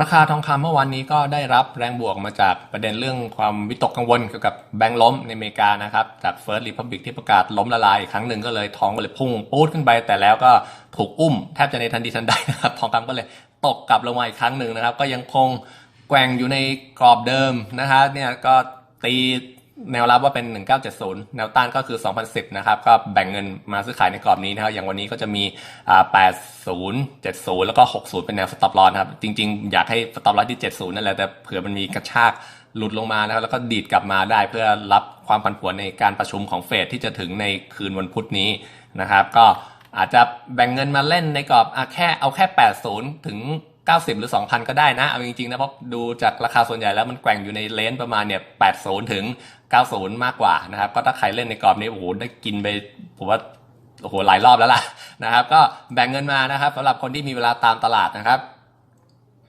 ราคาทองคำเมื่อวานนี้ก็ได้รับแรงบวกมาจากประเด็นเรื่องความวิตกกังวลเกี่ยวกับแบงก์ล้มในอเมริกานะครับ จาก First Republic ที่ประกาศล้มละลายอีกครั้งหนึ่งก็เลยทองก็เลยพุ่งปูดขึ้นไปแต่แล้วก็ถูกอุ้มแทบจะในทันทีทันใดนะครับทองคำก็เลยตกกลับลงมาอีกครั้งหนึ่งนะครับ ก็ยังคงแกว่งอยู่ในกรอบเดิมนะฮะเนี่ยก็ตี แนวรับว่าเป็น 1970 แนวต้านก็คือ 2010 นะครับ ก็แบ่งเงินมาซื้อขายในกรอบนี้นะครับ อย่างวันนี้ก็จะมี 80 70 แล้วก็ 60 เป็นแนว stop loss นครับ จริงๆ อยากให้ stop loss ที่ 70 นั่นแหละ แต่เผื่อมันมีกระชากหลุดลงมานะครับ แล้วก็ดีดกลับมาได้เพื่อรับความผันผวนในการประชุมของเฟดที่จะถึงในคืนวันพุธนี้นะครับ ก็อาจจะแบ่งเงินมาเล่นในกรอบอแค่เอาแค่ 80 ถึง 90 หรือ 2,000 ก็ได้นะ เอาจริงๆนะเพราะดูจากราคาส่วนใหญ่แล้วมันแกว่งอยู่ในเลนประมาณเนี่ย80 ถึง 90 มากกว่านะครับ ก็ถ้าใครเล่นในกรอบนี้โอ้โหได้กินไปผมว่าโอ้โหหลายรอบแล้วล่ะนะครับ ก็แบ่งเงินมานะครับสำหรับคนที่มีเวลาตามตลาดนะครับ